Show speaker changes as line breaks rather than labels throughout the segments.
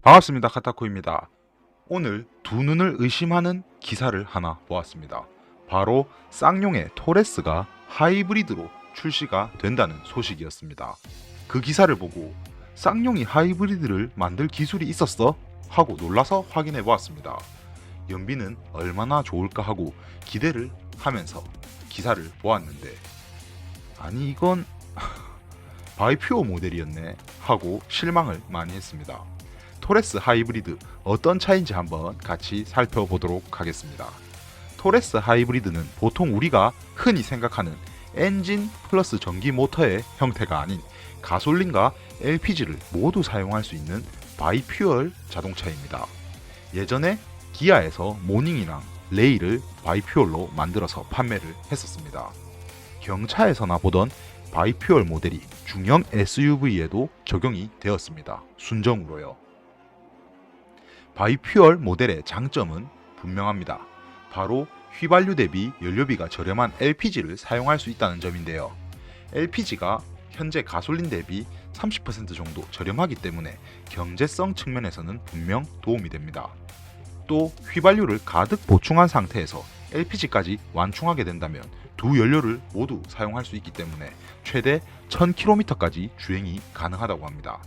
반갑습니다. 카타코입니다. 오늘 두 눈을 의심하는 기사를 하나 보았습니다. 바로 쌍용의 토레스가 하이브리드로 출시가 된다는 소식이었습니다. 그 기사를 보고 쌍용이 하이브리드를 만들 기술이 있었어? 하고 놀라서 확인해 보았습니다. 연비는 얼마나 좋을까 하고 기대를 하면서 기사를 보았는데 아니 이건 바이퓨어 모델이었네 하고 실망을 많이 했습니다. 토레스 하이브리드 어떤 차인지 한번 같이 살펴보도록 하겠습니다. 토레스 하이브리드는 보통 우리가 흔히 생각하는 엔진 플러스 전기 모터의 형태가 아닌 가솔린과 LPG를 모두 사용할 수 있는 바이퓨얼 자동차입니다. 예전에 기아에서 모닝이랑 레이를 바이퓨얼로 만들어서 판매를 했었습니다. 경차에서나 보던 바이퓨얼 모델이 중형 SUV에도 적용이 되었습니다. 순정으로요. 바이퓨얼 모델의 장점은 분명합니다. 바로 휘발유 대비 연료비가 저렴한 LPG를 사용할 수 있다는 점인데요. LPG가 현재 가솔린 대비 30% 정도 저렴하기 때문에 경제성 측면에서는 분명 도움이 됩니다. 또 휘발유를 가득 보충한 상태에서 LPG까지 완충하게 된다면 두 연료를 모두 사용할 수 있기 때문에 최대 1000km까지 주행이 가능하다고 합니다.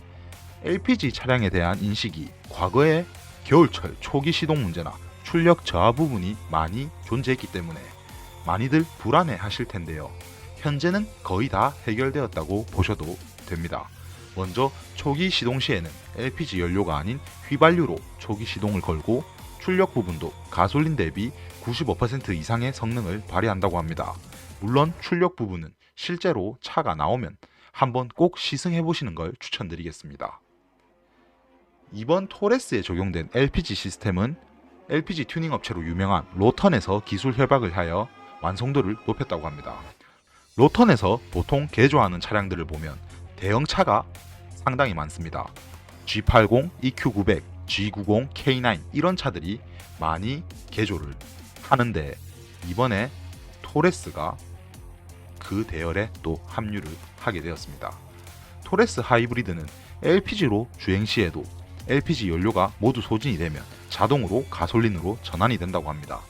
LPG 차량에 대한 인식이 과거에 겨울철 초기 시동 문제나 출력 저하 부분이 많이 존재했기 때문에 많이들 불안해 하실 텐데요. 현재는 거의 다 해결되었다고 보셔도 됩니다. 먼저 초기 시동 시에는 LPG 연료가 아닌 휘발유로 초기 시동을 걸고 출력 부분도 가솔린 대비 95% 이상의 성능을 발휘한다고 합니다. 물론 출력 부분은 실제로 차가 나오면 한번 꼭 시승해 보시는 걸 추천드리겠습니다. 이번 토레스에 적용된 LPG 시스템은 LPG 튜닝 업체로 유명한 로턴에서 기술 협약을 하여 완성도를 높였다고 합니다. 로턴에서 보통 개조하는 차량들을 보면 대형차가 상당히 많습니다. G80, EQ900, G90, K9 이런 차들이 많이 개조를 하는데 이번에 토레스가 그 대열에 또 합류를 하게 되었습니다. 토레스 하이브리드는 LPG로 주행 시에도 LPG 연료가 모두 소진이 되면 자동으로 가솔린으로 전환이 된다고 합니다.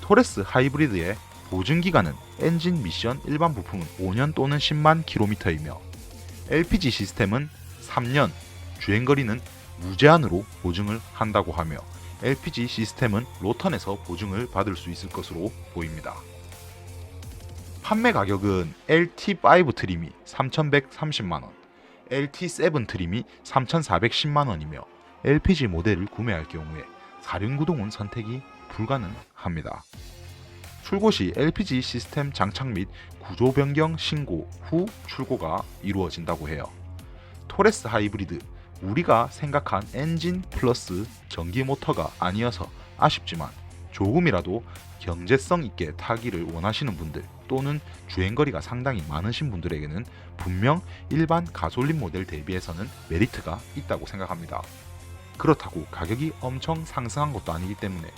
토레스 하이브리드의 보증 기간은 엔진 미션 일반 부품은 5년 또는 10만 킬로미터이며 LPG 시스템은 3년, 주행 거리는 무제한으로 보증을 한다고 하며 LPG 시스템은 로턴에서 보증을 받을 수 있을 것으로 보입니다. 판매 가격은 LT5 트림이 3,130만 원, LT7 트림이 3,410만 원이며 LPG 모델을 구매할 경우에 사륜구동은 선택이 불가능합니다. 출고 시 LPG 시스템 장착 및 구조 변경 신고 후 출고가 이루어진다고 해요. 토레스 하이브리드 우리가 생각한 엔진 플러스 전기 모터가 아니어서 아쉽지만 조금이라도 경제성 있게 타기를 원하시는 분들 또는 주행거리가 상당히 많으신 분들에게는 분명 일반 가솔린 모델 대비해서는 메리트가 있다고 생각합니다. 그렇다고 가격이 엄청 상승한 것도 아니기 때문에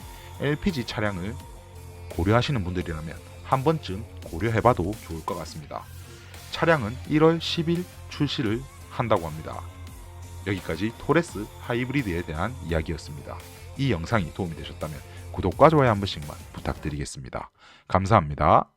LPG 차량을 고려하시는 분들이라면 한 번쯤 고려해봐도 좋을 것 같습니다. 차량은 1월 10일 출시를 한다고 합니다. 여기까지 토레스 하이브리드에 대한 이야기였습니다. 이 영상이 도움이 되셨다면 구독과 좋아요 한 번씩만 부탁드리겠습니다. 감사합니다.